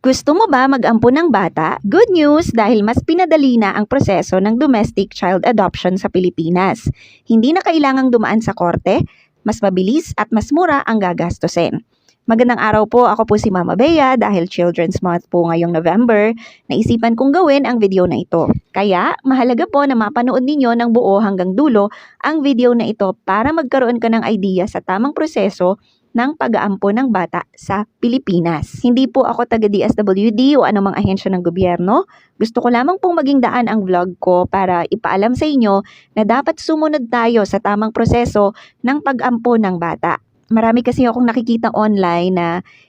Gusto mo ba mag-ampon ng bata? Good news dahil mas pinadali na ang proseso ng domestic child adoption sa Pilipinas. Hindi na kailangang dumaan sa korte, mas mabilis at mas mura ang gagastusin. Magandang araw po, ako po si Mama Bea dahil Children's Month po ngayong November. Naisipan kong gawin ang video na ito. Kaya, mahalaga po na mapanood ninyo ng buo hanggang dulo ang video na ito para magkaroon ka ng idea sa tamang proseso ng pag-aampo ng bata sa Pilipinas. Hindi po ako taga DSWD o anumang ahensya ng gobyerno. Gusto ko lamang pong maging daan ang vlog ko para ipaalam sa inyo na dapat sumunod tayo sa tamang proseso ng pag-ampo ng bata. Marami kasi akong nakikita online na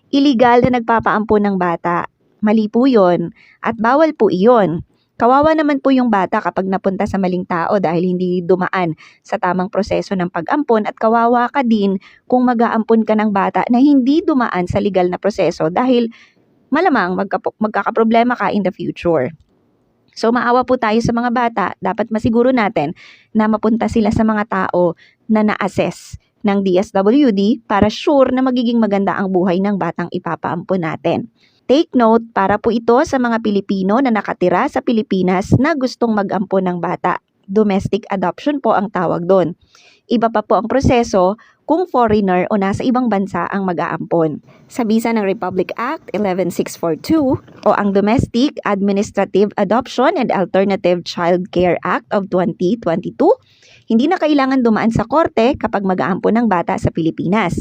illegal na nagpapaampo ng bata. Mali po yun at bawal po iyon. Kawawa naman po yung bata kapag napunta sa maling tao dahil hindi dumaan sa tamang proseso ng pag-ampon at kawawa ka din kung mag-aampon ka ng bata na hindi dumaan sa legal na proseso dahil malamang magka- magkakaproblema ka in the future. So maawa po tayo sa mga bata, dapat masiguro natin na mapunta sila sa mga tao na na-assess ng DSWD para sure na magiging maganda ang buhay ng batang ipapaampon natin. Take note para po ito sa mga Pilipino na nakatira sa Pilipinas na gustong mag-ampon ng bata. Domestic adoption po ang tawag doon. Iba pa po ang proseso kung foreigner o nasa ibang bansa ang mag-aampon. Sa bisa ng Republic Act 11642 o ang Domestic Administrative Adoption and Alternative Child Care Act of 2022, hindi na kailangan dumaan sa korte kapag mag-aampon ng bata sa Pilipinas.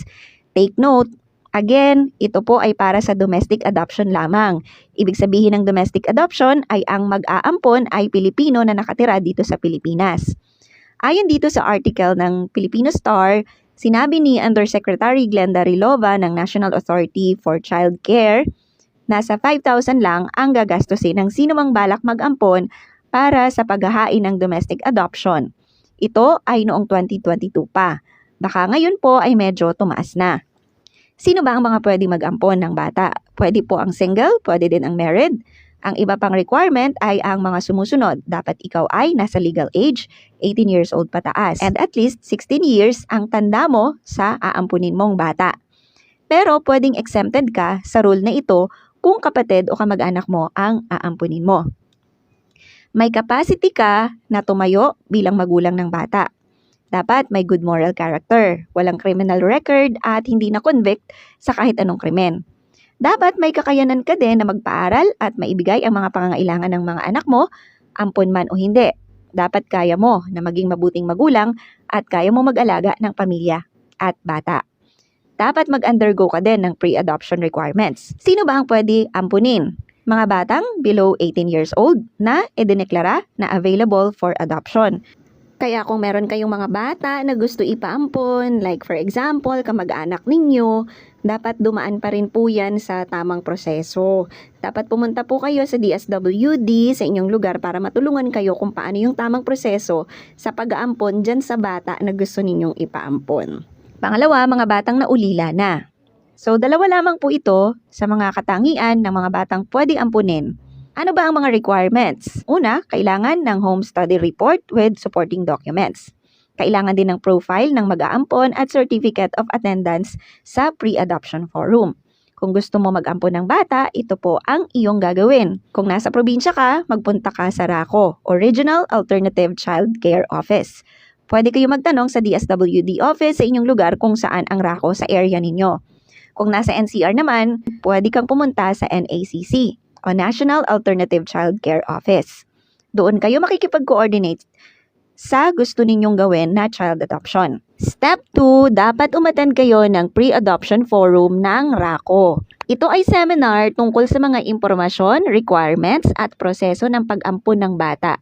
Take note, Again, ito po ay para sa domestic adoption lamang. Ibig sabihin ng domestic adoption ay ang mag-aampon ay Pilipino na nakatira dito sa Pilipinas. Ayon dito sa article ng Filipino Star, sinabi ni Undersecretary Glenda Rilova ng National Authority for Child Care, nasa 5,000 lang ang gagastusin ng sino mang balak mag-ampon para sa paghahain ng domestic adoption. Ito ay noong 2022 pa. Baka ngayon po ay medyo tumaas na. Sino ba ang mga pwede mag-ampon ng bata? Pwede po ang single, pwede din ang married. Ang iba pang requirement ay ang mga sumusunod. Dapat ikaw ay nasa legal age, 18 years old pataas. And at least 16 years ang tanda mo sa aampunin mong bata. Pero pwedeng exempted ka sa rule na ito kung kapatid o kamag-anak mo ang aampunin mo. May capacity ka na tumayo bilang magulang ng bata. Dapat may good moral character, walang criminal record at hindi na-convict sa kahit anong krimen. Dapat may kakayanan ka din na magpaaral at maibigay ang mga pangangailangan ng mga anak mo, ampon man o hindi. Dapat kaya mo na maging mabuting magulang at kaya mo mag-alaga ng pamilya at bata. Dapat mag-undergo ka din ng pre-adoption requirements. Sino ba ang pwede ampunin? Mga batang below 18 years old na idineklara na available for adoption. Kaya kung meron kayong mga bata na gusto ipaampon, like for example, kamag-anak ninyo, dapat dumaan pa rin po yan sa tamang proseso. Dapat pumunta po kayo sa DSWD sa inyong lugar para matulungan kayo kung paano yung tamang proseso sa pag-aampon dyan sa bata na gusto ninyong ipaampon. Pangalawa, mga batang naulila na. So, dalawa lamang po ito sa mga katangian ng mga batang pwede ampunin. Ano ba ang mga requirements? Una, kailangan ng home study report with supporting documents. Kailangan din ng profile ng mag-aampon at certificate of attendance sa pre-adoption forum. Kung gusto mo mag-ampon ng bata, ito po ang iyong gagawin. Kung nasa probinsya ka, magpunta ka sa RACO, Original Alternative Child Care Office. Pwede kayo magtanong sa DSWD office sa inyong lugar kung saan ang RACO sa area ninyo. Kung nasa NCR naman, pwede kang pumunta sa NACC o National Alternative Child Care Office. Doon kayo makikipag-coordinate sa gusto ninyong gawin na child adoption. Step 2, dapat umattend kayo ng pre-adoption forum ng RACO. Ito ay seminar tungkol sa mga impormasyon, requirements at proseso ng pag-ampun ng bata.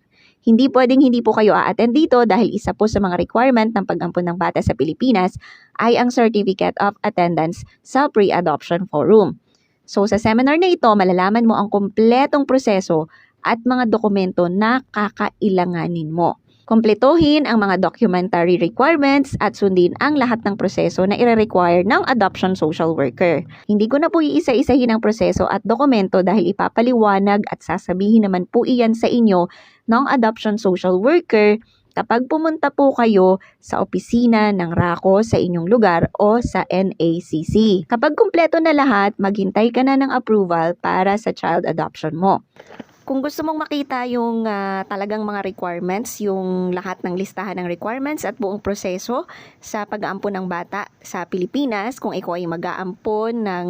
Hindi pwedeng hindi po kayo a-attend dito dahil isa po sa mga requirement ng pag-ampun ng bata sa Pilipinas ay ang Certificate of Attendance sa Pre-Adoption Forum. So sa seminar na ito, malalaman mo ang kumpletong proseso at mga dokumento na kakailanganin mo. Kompletohin ang mga documentary requirements at sundin ang lahat ng proseso na ire-require ng adoption social worker. Hindi ko na po iisa-isahin ang proseso at dokumento dahil ipapaliwanag at sasabihin naman po iyan sa inyo ng adoption social worker kapag pumunta po kayo sa opisina ng RACO sa inyong lugar o sa NACC. Kapag kumpleto na lahat, maghintay ka na ng approval para sa child adoption mo. Kung gusto mong makita yung ah, talagang mga requirements, yung lahat ng listahan ng requirements at buong proseso sa pag-aampon ng bata sa Pilipinas, kung ikaw ay mag-aampon ng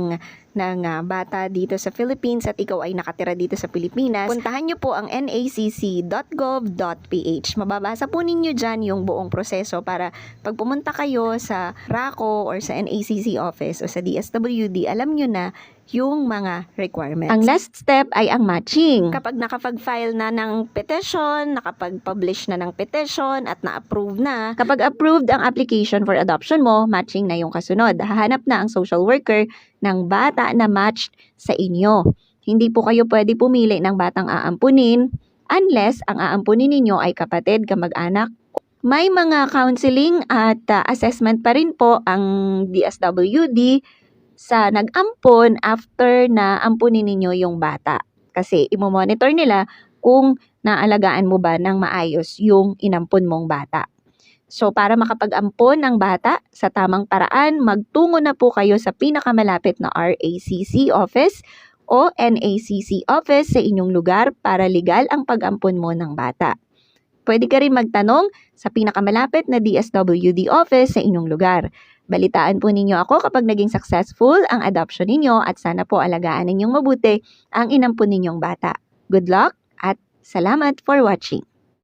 ng ah, bata dito sa Philippines at ikaw ay nakatira dito sa Pilipinas, puntahan niyo po ang nacc.gov.ph. Mababasa po ninyo dyan yung buong proseso para pag pumunta kayo sa RACO or sa NACC office o sa DSWD, alam nyo na yung mga requirements. Ang last step ay ang matching. Kapag nakapag-file na ng petition, nakapag-publish na ng petition at na-approve na, kapag approved ang application for adoption mo, matching na yung kasunod. Hahanap na ang social worker ng bata na matched sa inyo. Hindi po kayo pwede pumili ng batang aampunin unless ang aampunin ninyo ay kapatid, kamag-anak, may mga counseling at uh, assessment pa rin po ang DSWD sa nag-ampon after na ampunin ninyo yung bata. Kasi imo-monitor nila kung naalagaan mo ba ng maayos yung inampon mong bata. So para makapag-ampon ng bata sa tamang paraan, magtungo na po kayo sa pinakamalapit na RACC office o NACC office sa inyong lugar para legal ang pag-ampon mo ng bata. Pwede ka rin magtanong sa pinakamalapit na DSWD office sa inyong lugar. Balitaan po ninyo ako kapag naging successful ang adoption ninyo at sana po alagaan ninyong mabuti ang inampun ninyong bata. Good luck at salamat for watching.